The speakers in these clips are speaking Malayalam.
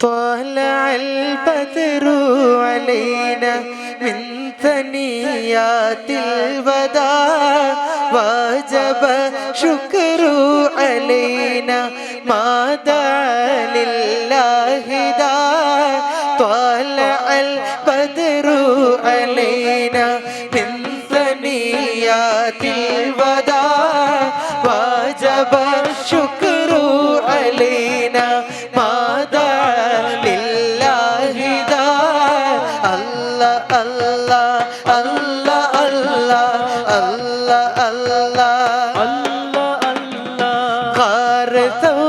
طالع البدر علينا من ثنيات الوداع وجب شكر علينا ما دعا لله داع طالع البدر علينا من ثنيات الوداع रे सब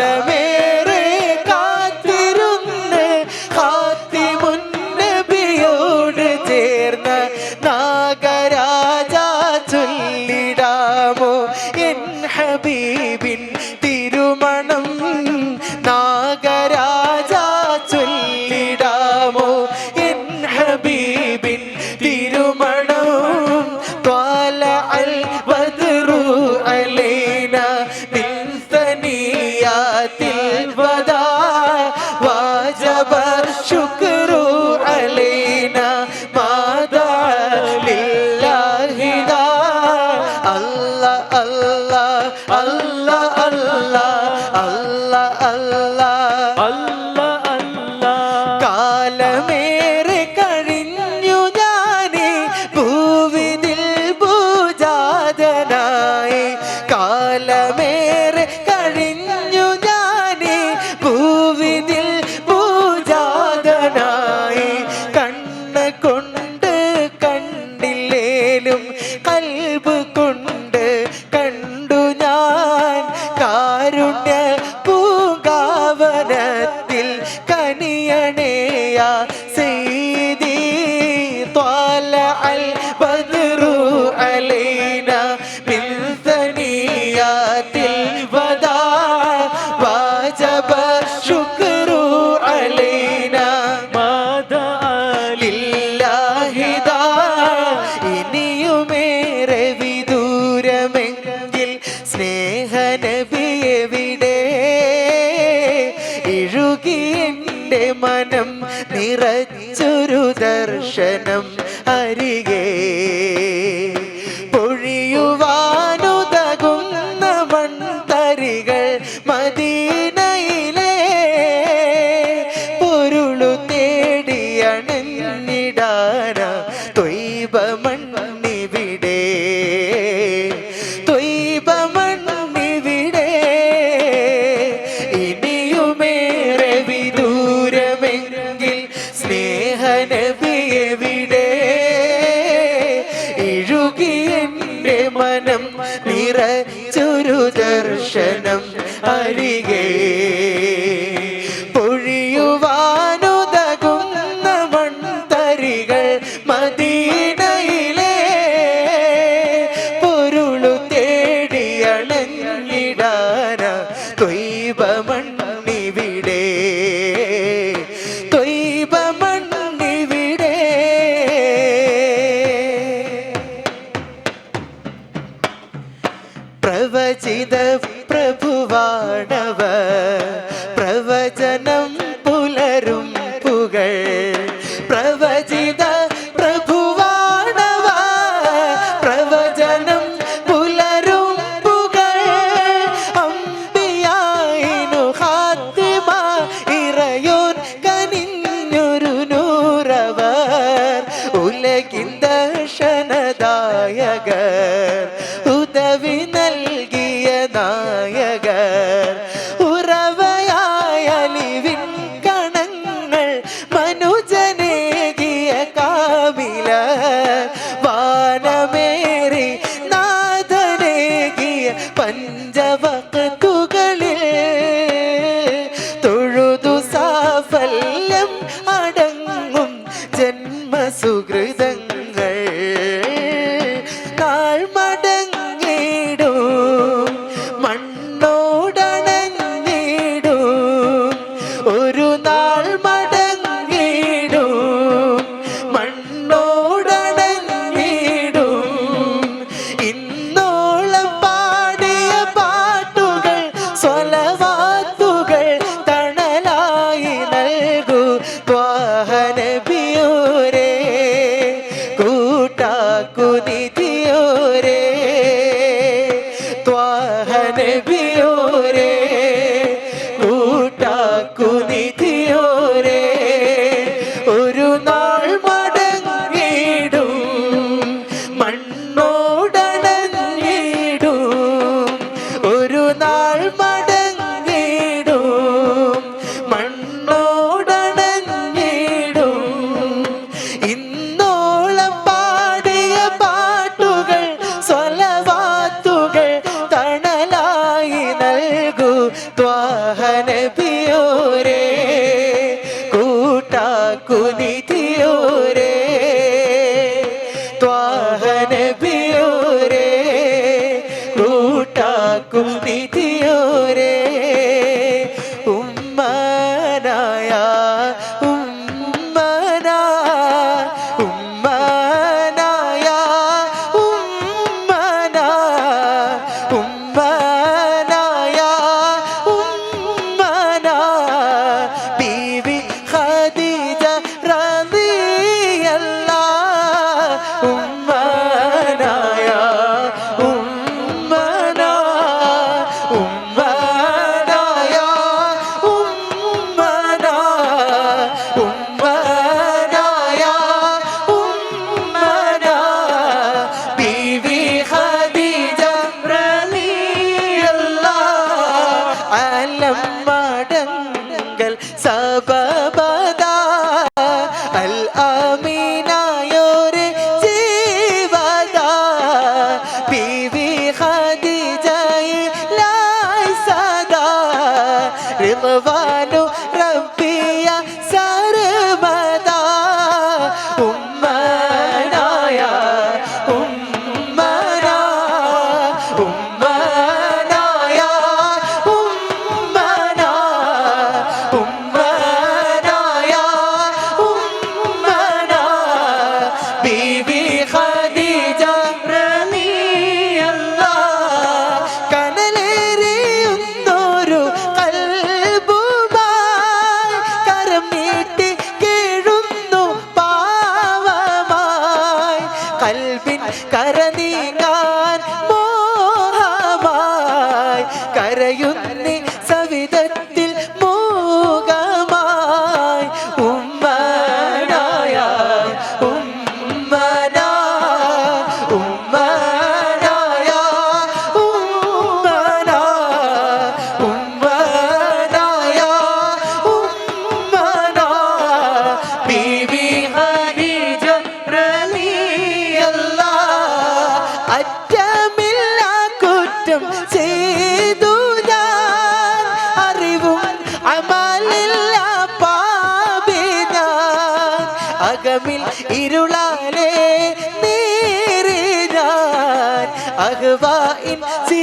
Yeah. സ്നേഹനബിയവിടെ? ഇഴുകി എന്റെ മനം നിറച്ചൊരു ദർശനം അരികേ. മനം നിറച്ചൊരു ദർശനം അരികേ. കരുത്തുകൾ പ്രവചിത പ്രഭുവാണവ. പ്രവചനം പുലരുമ്പുകൾ. അമ്പിയായിനു ഹാത്തിമ ഇറയോൻ കനിഞ്ഞൊരു നൂറവർ. ഉലകിന്ദർശനദായകർ മയൂരേ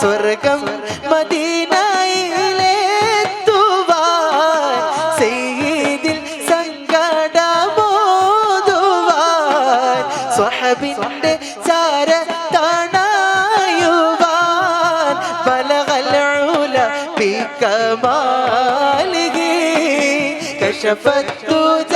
സ്വർഗം മദീനയിലെത്തുവാൻ സെയ്തിൽ സങ്കടമോതുവാൻ സ്വഹബിന്റെ ചാര തണയുവാൻ ബലകൽഉല ബികമാലിഹി കശഫത്തുജ